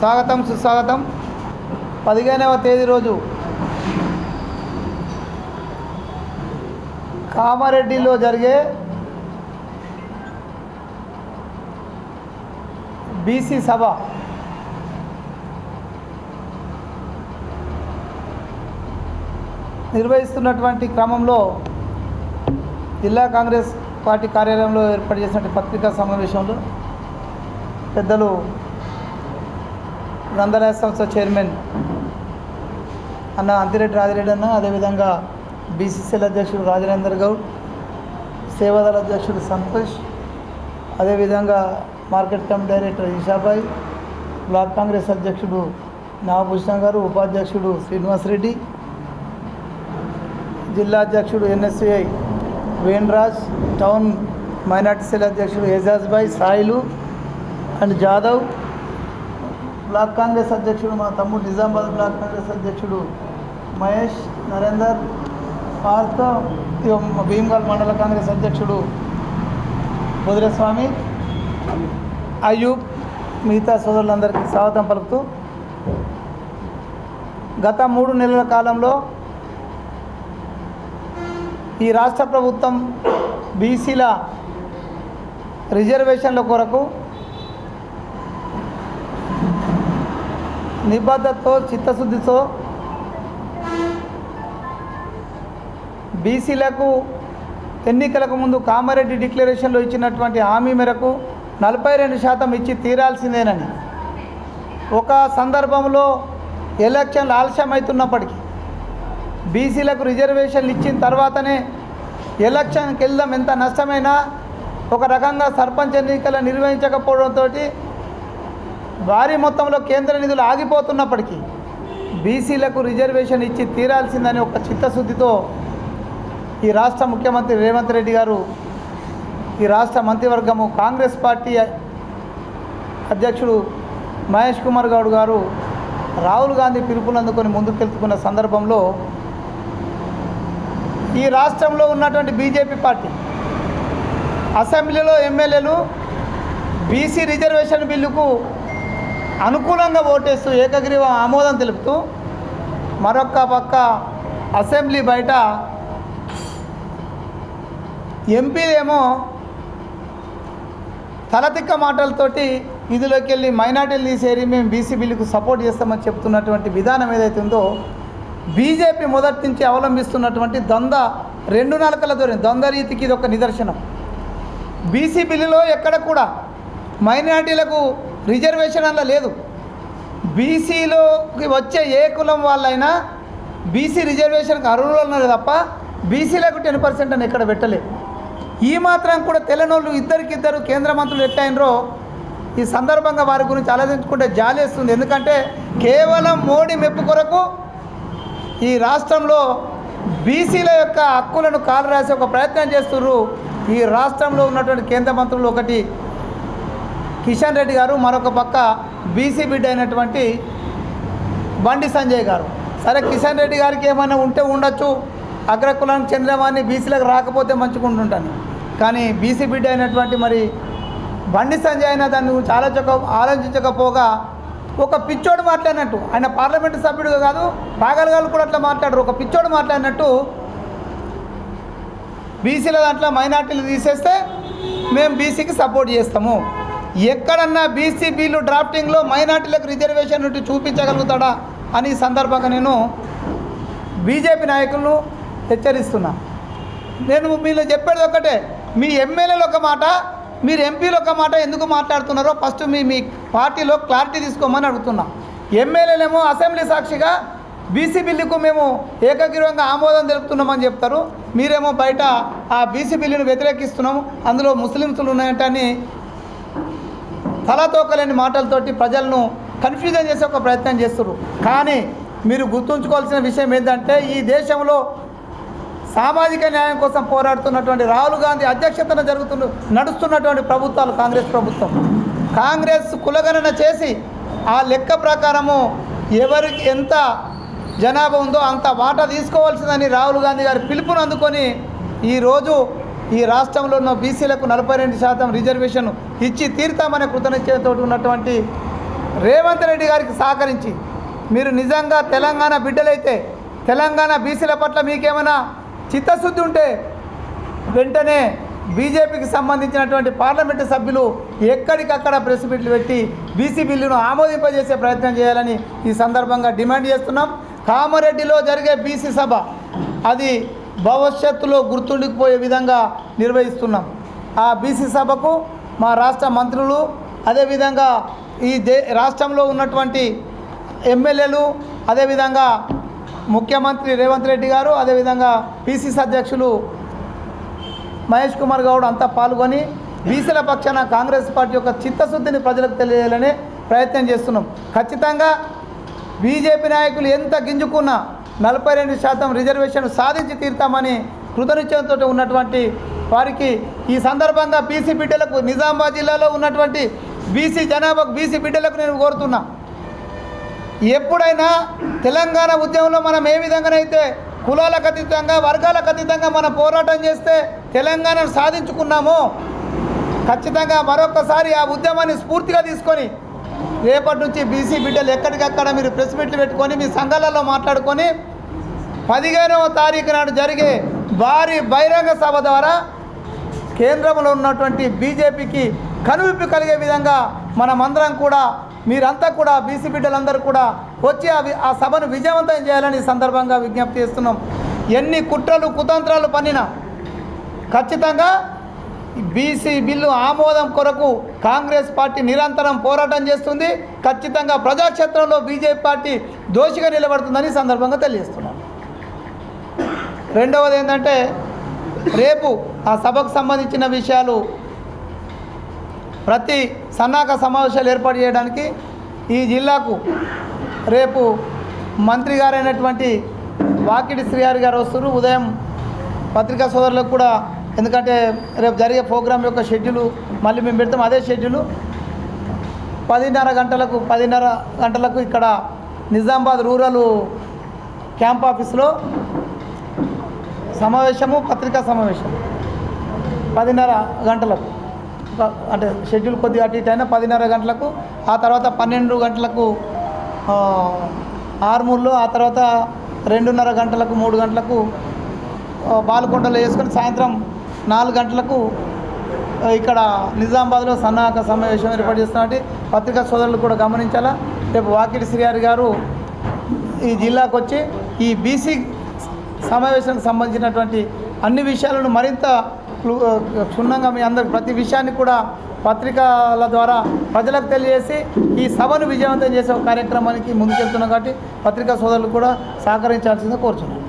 స్వాగతం సుస్వాగతం. పదిహేనవ తేదీ రోజు కామారెడ్డిలో జరిగే బీసీ సభ. నిర్వహిస్తున్నటువంటి క్రమంలో జిల్లా కాంగ్రెస్ పార్టీ కార్యాలయంలో ఏర్పాటు చేసినటువంటి పత్రికా సమావేశంలో పెద్దలు గ్రంథాలయ సంస్థ చైర్మన్ అన్న అంతిరెడ్డి రాజిరెడ్డి అన్న అదేవిధంగా బీసీసీఎల్ అధ్యక్షుడు రాజేందర్ గౌడ్ సేవాదళ అధ్యక్షుడు సంతోష్ అదేవిధంగా market committee director Eeshabai block Congress అధ్యక్షుడు నాగభూషణ గారు ఉపాధ్యక్షుడు శ్రీనివాసరెడ్డి జిల్లా అధ్యక్షుడు NSCI Venaraj town minority cell అధ్యక్షుడు ఏజాజ్ భాయ్ సాయిలు అండ్ జాదవ్ బ్లాక్ కాంగ్రెస్ అధ్యక్షుడు మా తమ్ముడు నిజామాబాద్ బ్లాక్ కాంగ్రెస్ అధ్యక్షుడు మహేష్ నరేందర్ పార్త భీమ్గల్ మండల కాంగ్రెస్ అధ్యక్షుడు బుదిరస్వామి అయ్యూబ్ మిగతా సోదరులందరికీ స్వాగతం పలుకుతూ గత మూడు నెలల కాలంలో ఈ రాష్ట్ర ప్రభుత్వం బీసీల రిజర్వేషన్ల కొరకు నిబద్ధతతో చిత్తశుద్ధితో బీసీలకు ఎన్నికలకు ముందు కామారెడ్డి డిక్లరేషన్లో ఇచ్చినటువంటి హామీ మేరకు నలభై రెండు శాతం ఇచ్చి తీరాల్సిందేనని. ఒక సందర్భంలో ఎలక్షన్లు ఆలస్యమవుతున్నప్పటికీ బీసీలకు రిజర్వేషన్లు ఇచ్చిన తర్వాతనే ఎలక్షన్కి వెళ్దాం ఎంత నష్టమైనా ఒక రకంగా సర్పంచ్ ఎన్నికలు నిర్వహించకపోవడంతో భారీ మొత్తంలో కేంద్ర నిధులు ఆగిపోతున్నప్పటికీ బీసీలకు రిజర్వేషన్ ఇచ్చి తీరాల్సిందని ఒక చిత్తశుద్ధితో ఈ రాష్ట్ర ముఖ్యమంత్రి రేవంత్ రెడ్డి గారు ఈ రాష్ట్ర మంత్రివర్గము కాంగ్రెస్ పార్టీ అధ్యక్షుడు మహేష్ కుమార్ గౌడ్ గారు రాహుల్ గాంధీ పిలుపులు అందుకొని సందర్భంలో ఈ రాష్ట్రంలో ఉన్నటువంటి బీజేపీ పార్టీ అసెంబ్లీలో ఎమ్మెల్యేలు బీసీ రిజర్వేషన్ బిల్లుకు అనుకూలంగా ఓటేస్తూ ఏకగ్రీవ ఆమోదం తెలుపుతూ మరొక పక్క అసెంబ్లీ బయట ఎంపీలేమో తలతిక్క మాటలతోటి ఇందులోకి వెళ్ళి మైనార్టీలు తీసేరి మేము బీసీ బిల్లుకు సపోర్ట్ చేస్తామని చెప్తున్నటువంటి విధానం ఏదైతే ఉందో బీజేపీ మొదటి నుంచి అవలంబిస్తున్నటువంటి ద్వంద్వ రెండు నలకల దూరం ద్వంద్వ రీతికి ఇది ఒక నిదర్శనం. బీసీ బిల్లులో ఎక్కడ కూడా మైనార్టీలకు రిజర్వేషన్ అలా లేదు. బీసీలోకి వచ్చే ఏ కులం వాళ్ళైనా బీసీ రిజర్వేషన్కి అర్హులు ఉన్నారు తప్ప బీసీలకు టెన్ పర్సెంట్ అని ఎక్కడ పెట్టలేదు. ఈ మాత్రం కూడా తెల్లనోళ్ళు ఇద్దరికిద్దరు కేంద్ర మంత్రులు ఎట్టయినరో ఈ సందర్భంగా వారి గురించి ఆలోచించుకుంటే జాలేస్తుంది ఎందుకంటే కేవలం మోడీ మెప్పు కొరకు ఈ రాష్ట్రంలో బీసీల యొక్క హక్కులను కాలు రాసే ఒక ప్రయత్నం చేస్తున్నారు ఈ రాష్ట్రంలో ఉన్నటువంటి కేంద్ర మంత్రులు ఒకటి కిషన్ రెడ్డి గారు మరొక పక్క బీసీ బిడ్డ అయినటువంటి బండి సంజయ్ గారు. సరే కిషన్ రెడ్డి గారికి ఏమైనా ఉంటే ఉండొచ్చు. అగ్రకులానికి చెందినవాడిని బీసీలకు రాకపోతే మంచుకుంటుంటాను కానీ బీసీ బిడ్డ అయినటువంటి మరి బండి సంజయ్ అయిన దాన్ని గురించి ఆలోచక ఆలోచించకపోగా ఒక పిచ్చోడు మాట్లాడినట్టు. ఆయన పార్లమెంటు సభ్యుడు కాదు పాగలగాలు కూడా అట్లా మాట్లాడరు. ఒక పిచ్చోడు మాట్లాడినట్టు బీసీల దాంట్లో మైనార్టీలు తీసేస్తే మేము బీసీకి సపోర్ట్ చేస్తాము. ఎక్కడన్నా బీసీ బిల్లు డ్రాఫ్టింగ్లో మైనార్టీలకు రిజర్వేషన్ నుండి చూపించగలుగుతాడా అని సందర్భంగా నేను బీజేపీ నాయకులను హెచ్చరిస్తున్నా. నేను మీరు చెప్పేది ఒకటే మీ ఎమ్మెల్యేలు ఒక మాట మీరు ఎంపీలు ఒక మాట ఎందుకు మాట్లాడుతున్నారో ఫస్ట్ మీ మీ పార్టీలో క్లారిటీ తీసుకోమని అడుగుతున్నా. ఎమ్మెల్యేలేమో అసెంబ్లీ సాక్షిగా బీసీ బిల్లుకు మేము ఏకగ్రీవంగా ఆమోదం తెలుపుతున్నామని చెప్తారు. మీరేమో బయట ఆ బీసీ బిల్లును వ్యతిరేకిస్తున్నాము. అందులో ముస్లిమ్స్లు ఉన్నాయంటని తలతోకలేని మాటలతోటి ప్రజలను కన్ఫ్యూజన్ చేసే ఒక ప్రయత్నం చేస్తారు కానీ మీరు గుర్తుంచుకోవాల్సిన విషయం ఏంటంటే ఈ దేశంలో సామాజిక న్యాయం కోసం పోరాడుతున్నటువంటి రాహుల్ గాంధీ అధ్యక్షతన జరుగుతున్న నడుస్తున్నటువంటి ప్రభుత్వాలు కాంగ్రెస్ ప్రభుత్వం. కాంగ్రెస్ కులగణన చేసి ఆ లెక్క ప్రకారము ఎవరికి ఎంత జనాభా ఉందో అంత వాటా తీసుకోవాల్సిందని రాహుల్ గాంధీ గారి పిలుపును అందుకొని ఈరోజు ఈ రాష్ట్రంలో ఉన్న బీసీలకు నలభై రెండు శాతం రిజర్వేషన్ ఇచ్చి తీరుతామనే కృతనిశ్చయంతో ఉన్నటువంటి రేవంత్ రెడ్డి గారికి సహకరించి మీరు నిజంగా తెలంగాణ బిడ్డలైతే తెలంగాణ బీసీల పట్ల మీకేమైనా చిత్తశుద్ధి ఉంటే వెంటనే బీజేపీకి సంబంధించినటువంటి పార్లమెంటు సభ్యులు ఎక్కడికక్కడ ప్రెస్ మీట్లు పెట్టి బీసీ బిల్లును ఆమోదింపజేసే ప్రయత్నం చేయాలని ఈ సందర్భంగా డిమాండ్ చేస్తున్నాం. కామారెడ్డిలో జరిగే బీసీ సభ అది భవిష్యత్తులో గుర్తుండిపోయే విధంగా నిర్వహిస్తున్నాం. ఆ బీసీ సభకు మా రాష్ట్ర మంత్రులు అదేవిధంగా ఈ దే రాష్ట్రంలో ఉన్నటువంటి ఎమ్మెల్యేలు అదేవిధంగా ముఖ్యమంత్రి రేవంత్ రెడ్డి గారు అదేవిధంగా పీసీసీ అధ్యక్షులు మహేష్ కుమార్ గౌడ్ అంతా పాల్గొని బీసీల పక్షాన కాంగ్రెస్ పార్టీ యొక్క చిత్తశుద్ధిని ప్రజలకు తెలియాలనే ప్రయత్నం చేస్తున్నాం. ఖచ్చితంగా బీజేపీ నాయకులు ఎంత గింజుకున్నా నలభై రెండు శాతం రిజర్వేషన్ సాధించి తీరుతామని కృతనిశ్చయంతో ఉన్నటువంటి వారికి ఈ సందర్భంగా బీసీ బిడ్డలకు నిజామాబాద్ జిల్లాలో ఉన్నటువంటి బీసీ జనాభాకు బీసీ బిడ్డలకు నేను కోరుతున్నా. ఎప్పుడైనా తెలంగాణ ఉద్యమంలో మనం ఏ విధంగానైతే కులాలకు అతీతంగా వర్గాలకు అతీతంగా మనం పోరాటం చేస్తే తెలంగాణను సాధించుకున్నామో ఖచ్చితంగా మరొకసారి ఆ ఉద్యమాన్ని స్ఫూర్తిగా తీసుకొని రేపటి నుంచి బీసీ బిడ్డలు ఎక్కడికక్కడ మీరు ప్రెస్ మీట్లు పెట్టుకొని మీ సంఘాలలో మాట్లాడుకొని పదిహేనవ తారీఖు నాడు జరిగే భారీ బహిరంగ సభ ద్వారా కేంద్రంలో ఉన్నటువంటి బీజేపీకి కనువిప్పు కలిగే విధంగా మనమందరం కూడా మీరంతా కూడా బీసీ బిడ్డలందరూ కూడా వచ్చి ఆ ఆ సభను విజయవంతం చేయాలని ఈ సందర్భంగా విజ్ఞప్తి చేస్తున్నాం. ఎన్ని కుట్రలు కుతంత్రాలు పన్నినా ఖచ్చితంగా బీసీ బిల్లు ఆమోదం కొరకు కాంగ్రెస్ పార్టీ నిరంతరం పోరాటం చేస్తుంది. ఖచ్చితంగా ప్రజాక్షేత్రంలో బీజేపీ పార్టీ దోషిగా నిలబడుతుందని సందర్భంగా తెలియజేస్తున్నాం. రెండవది ఏంటంటే రేపు ఆ సభకు సంబంధించిన విషయాలు ప్రతి సన్నాహక సమావేశాలు ఏర్పాటు చేయడానికి ఈ జిల్లాకు రేపు మంత్రి గారైనటువంటి వాకిటి శ్రీహారి గారు వస్తారు ఉదయం పత్రికా సోదరులకు కూడా ఎందుకంటే రేపు జరిగే ప్రోగ్రాం యొక్క షెడ్యూలు మళ్ళీ మేము పెడతాం అదే షెడ్యూలు. పదిన్నర గంటలకు పదిన్నర గంటలకు ఇక్కడ నిజామాబాద్ రూరల్ క్యాంప్ ఆఫీస్లో సమావేశము పత్రికా సమావేశం పదిన్నర గంటలకు. అంటే షెడ్యూల్ కొద్దిగా అటు ఇటు అయినా పదిన్నర గంటలకు ఆ తర్వాత పన్నెండు గంటలకు ఆర్మూర్లో ఆ తర్వాత రెండున్నర గంటలకు మూడు గంటలకు ఆ, బాలకొండలో వేసుకొని సాయంత్రం నాలుగు గంటలకు ఇక్కడ నిజామాబాద్లో సన్నాహక సమావేశం ఏర్పాటు చేస్తున్నట్టు పత్రికా సోదరులు కూడా గమనించాలా? రేపు వాకిటి శ్రీహారి గారు ఈ జిల్లాకు వచ్చి ఈ బీసీ సమావేశానికి సంబంధించినటువంటి అన్ని విషయాలను మరింత క్లు- క్షుణ్ణంగా మీ అందరికి ప్రతి విషయాన్ని కూడా పత్రికల ద్వారా ప్రజలకు తెలియజేసి ఈ సభను విజయవంతం చేసే కార్యక్రమానికి ముందుకెళ్తున్నాం కాబట్టి పత్రికా సోదరులు కూడా సహకరించాల్సిందిగా కోరుచున్నాను